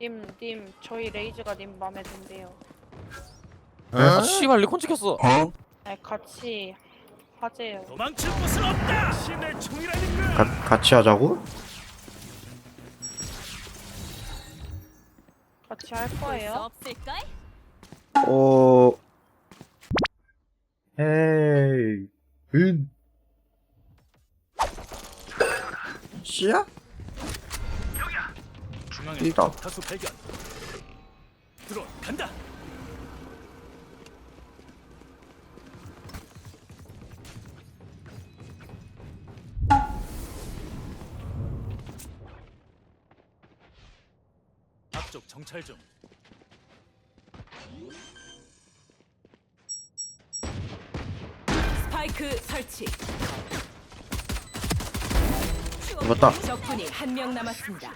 님, 님, 저희 레이즈가 님 마음에 든대요. 아 씨발 리콘 찍혔어 네, 같이 하재요. 도망칠 곳은 없다. 신의 총이라는 걸. 가, 같이 하자고? 같이 할 거예요. 없을걸? 어... 헤이... 은... 씨야? 중앙에 이다. 다수 발견. 들어 간다. 앞쪽 정찰 중. 스파이크 설치. 맞다. 적군이 한 명 남았습니다.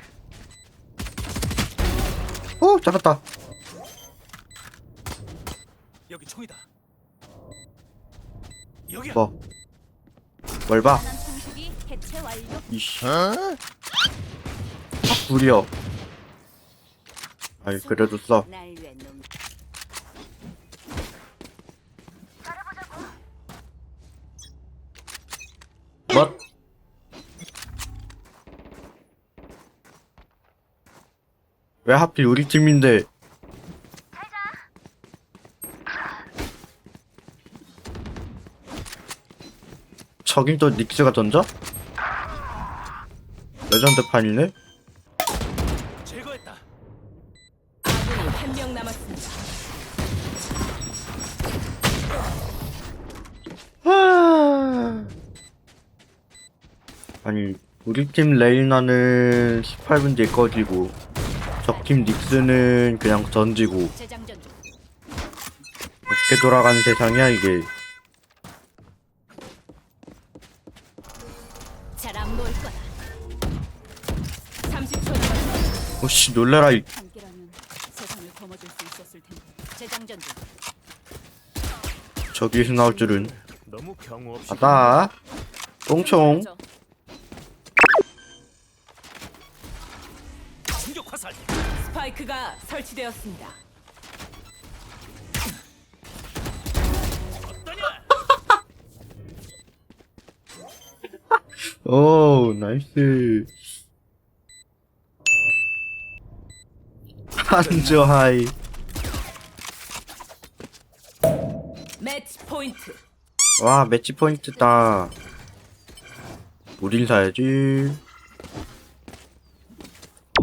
오! 잡았다! 여기 총이다. 여기야. 뭐? 뭘 봐? 난청소기 해체 완료. 이씨 아 구려 아이 그래도 써. 뭐? 왜 하필 우리 팀인데 저긴 또 닉스가 던져? 레전드판이네? 제거했다. 아군이 한 명 남았습니다. 하... 아니 우리 팀 레이나는 18분 뒤에 꺼지고 적팀 닉스는 그냥 던지고. 어떻게 돌아가는 세상이야 이게 잘안 보일 거다. 30초 남았습니다. 오씨 놀래라 이. 저기에서 나올 줄은. 바다 똥총 스파이크가 설치되었습니다. 오 나이스 한저 하이 매치 포인트. 와 매치 포인트다 우린 사야지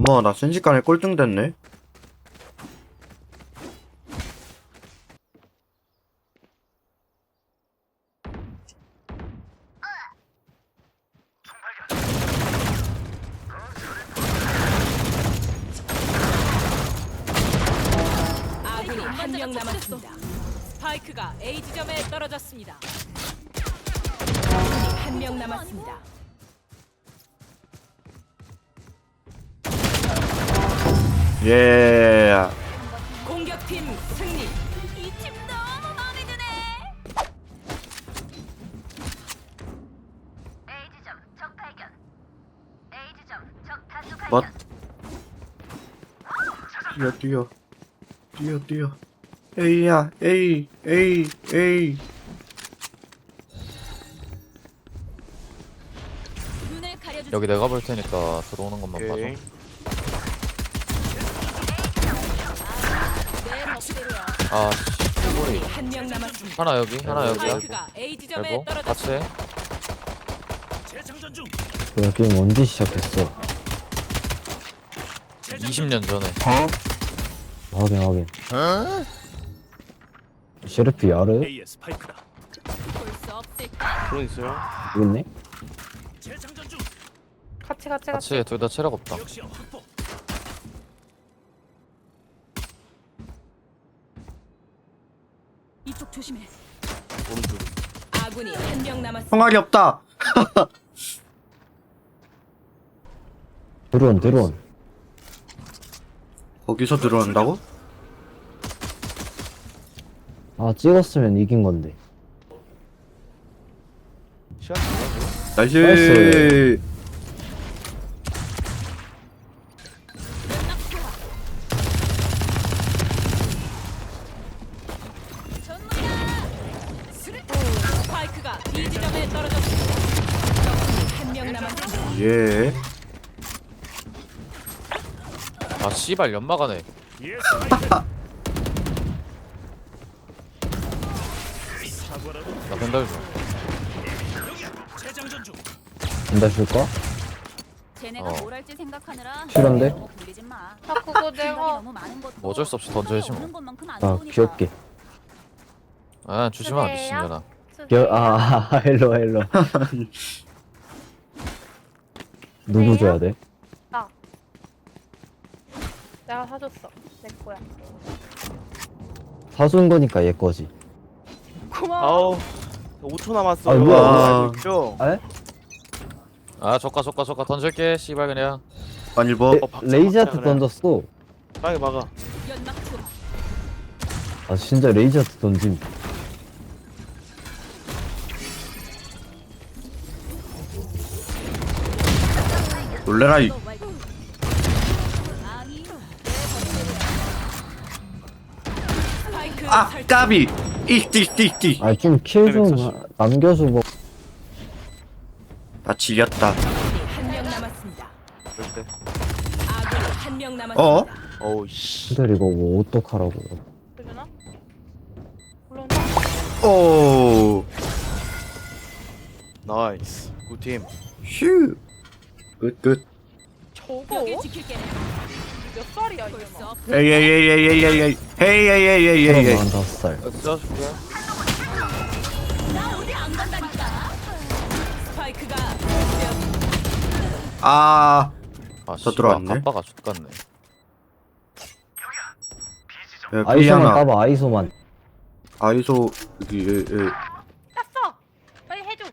어머 나 순식간에 꼴등 됐네 아군이 한 명 남았습니다. 스파이크가 A 지점에 떨어졌습니다. 한 명 남았습니다. 예 공격팀 승리. 이 팀 너무 마음에 드네. 뭐? 뛰어 뛰어 뛰어 뛰어 A A 눈을 가려주. 여기 내가 볼 테니까 들어오는 것만 봐줘로야. 아 씨, 꼬리 한명 남았습니다. 하나 여기 하나 여기야 스파이크가 A 지점에 그리고 같이 떨어졌습니다. 해 재장전 중. 뭐야 게임 언제 시작했어? 20년 전에 확인 확인 셰르피 야르? A의 스파이크다. 볼수 없을까? 여기 있네? 재장전 중. 같이 같이 같이. 같이 둘다 체력 없다 역시 확보. 이쪽 조심해. 아군이 한 명 남았습니다. 총알이 없다 드론 드론 거기서 들어온다고? 아 찍었으면 이긴 건데 나이스 나이스. 예. 아 씨발 연마가네 나 벤달 중. 근데 줄까? 쟤네가 어. 뭘 할지 생각하느라 싫은데? 너무 굴리지 마. 아 그거 생각이 내가 너무 많은 것도 뭐 어쩔 수 없이 던져야지 뭐. 것만큼 안 좋으니까. 귀엽게. 아 주지 마 주세요. 미친년아 아, 아, 헬로, 헬로. 누구 줘야 돼? 내가 사줬어 내 거야 사준 거니까 얘 거지. 고마워 아우 5초 남았어. 아, 뭐야, 뭐야. 있죠? 아 저까 저까 저까 던질게 씨발 그냥 아니 뭐 레, 어, 박자, 박자, 그래. 던졌어. 땅에 막아. 아, 진짜 레이저트 던짐. 놀래라 이. 아. 까비. 이띠띠띠. 아, 좀 킬 좀 남겨줘, 뭐. 나 지렸다. 한명 남았습니다. 절대. 아군이 한명 남았습니다. 어? 어우 씨. 근데 이거 뭐 어떡하라고. 그러나? 물론다 오. 나이스. 굿팀. 휴. 끝 끝. 저거. 몇 살이야 벌써 에이 에이 에이 에이 에이 에이 에이 에이 에이 에이 에이 에이 에이. 한 다섯 살. 써줄게. 나 어디 안 간다니까. 스파이크가 설치되었습니다. 아. 아 저 들어왔네. 아빠가 죽겠네 야, 아이소만 피아나. 까봐, 아이소만. 아이소 여기 예, 예. 땄어 빨리 해줘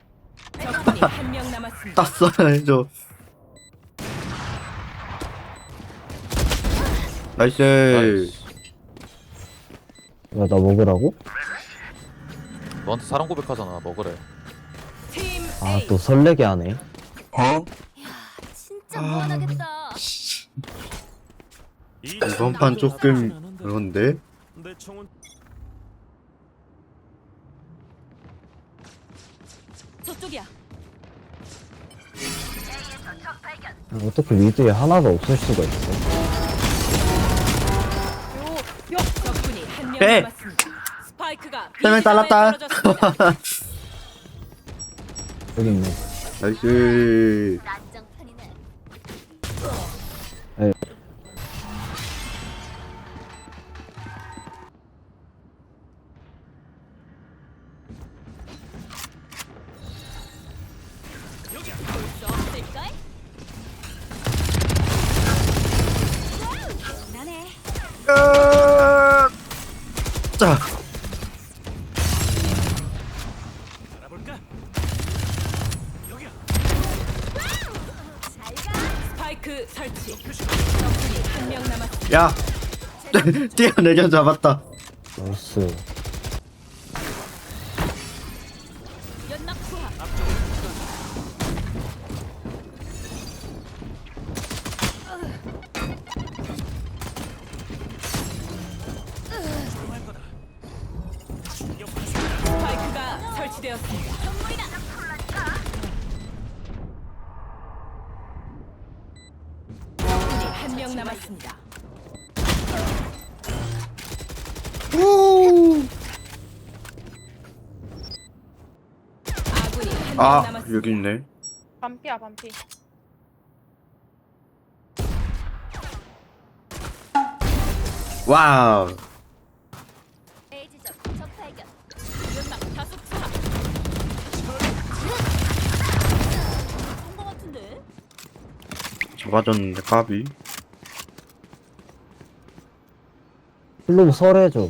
적군이 한 명 남았습니다. 땄어 해줘. 나이스. 나이스. 야, 나 먹으라고? 너한테 사랑 고백하잖아 먹으래 팀 아, A. 또 설레게 하네. 진짜 무한하겠다. 이번 판 조금 그런데. 저쪽이야. 어떻게 미드에 하나도 없을 수가 있어? 오케이. 스파이크가 세명 잘랐다. 여기 있네. 아, 그 나이스. 에이, 야. 뛰어내려 잡았다. 나이스. 연막 투하. 할 거다. 충격 파괴. 스파이크가 설치되었습니다. 적군이 한명 남았습니다. 아군이 한명 아 남았습니다. 여기 있네. 반피야 반피 와우. 잡아줬는데 까비. 플로브 설해줘.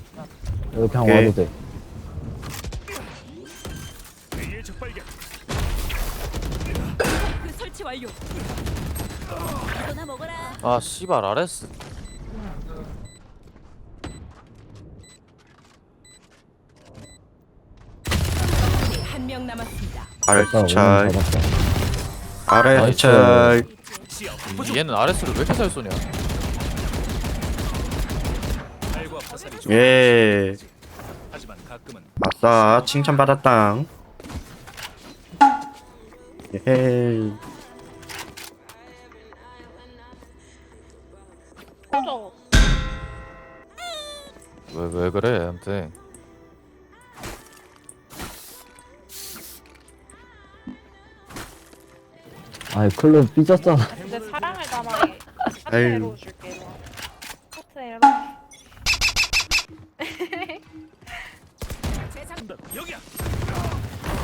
여기 그냥 오케이. 와도 돼. A의 적발견. 그 설치 완료. 이거나 먹어라. 아 씨발 아레스 한 명 남았습니다. 아래. 잡았다. 나이스. 시야 이- 확보 중. 얘는 아레스를 왜 이렇게 잘 쏘냐 예. 하지만 가끔은 아싸 칭찬받았다 예. 왜왜 왜 그래 한테. 아이 클론 삐졌잖아 근데 사랑을 담아 에이.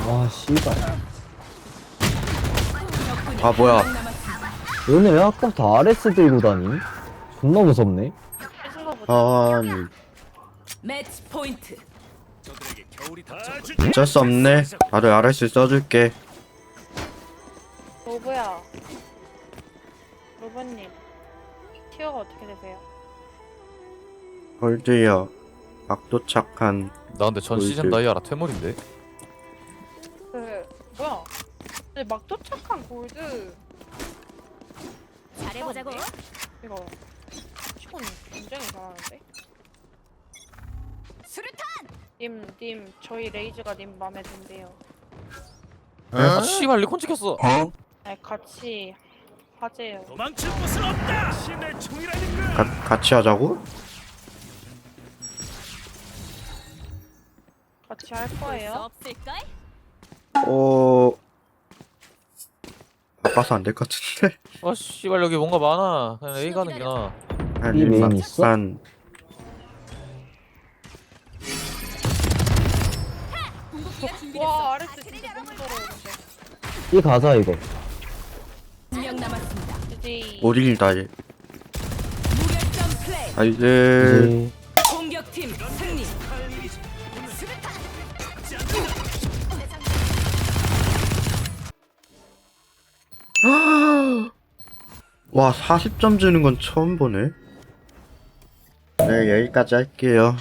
와 씨발 아 뭐야 얘네 왜 아까부터 RS 들고 다니? 존나 무섭네 슬로브. 아니 매치 포인트. 어쩔 수 없네 다들 RS 써줄게 로브야. 로브님. 티어가 어떻게 되세요? 홀드야 막 도착한 나 근데 전 시즌 골드. 다이아라 퇴물인데 그 뭐야? 근데 막 도착한 골드 잘해보자고. 이거 시콘 굉장히 잘하는데. 수류탄. 님, 님, 저희 레이즈가 님 마음에 든대요. 아 씨발 리콘 찍혔어 아니, 같이 화제요. 도망칠 곳은 없다. 신의 총이라는 걸. 가, 같이 하자고? 같이 할 거예요. 없을까? 어... 바빠서 안 될 것 같은데? 아 씨발 여기 뭔가 많아 그냥 A 가는 게 나아 아니 이 메인 있어? 준비됐어. 와, 아레스 진짜 너무 더러운데. 이 가자 이거 한명 남았습니다. 이제 오릴다 얘 무결점 플레이. 나이스 이제 와 40점 주는 건 처음 보네. 네 여기까지 할게요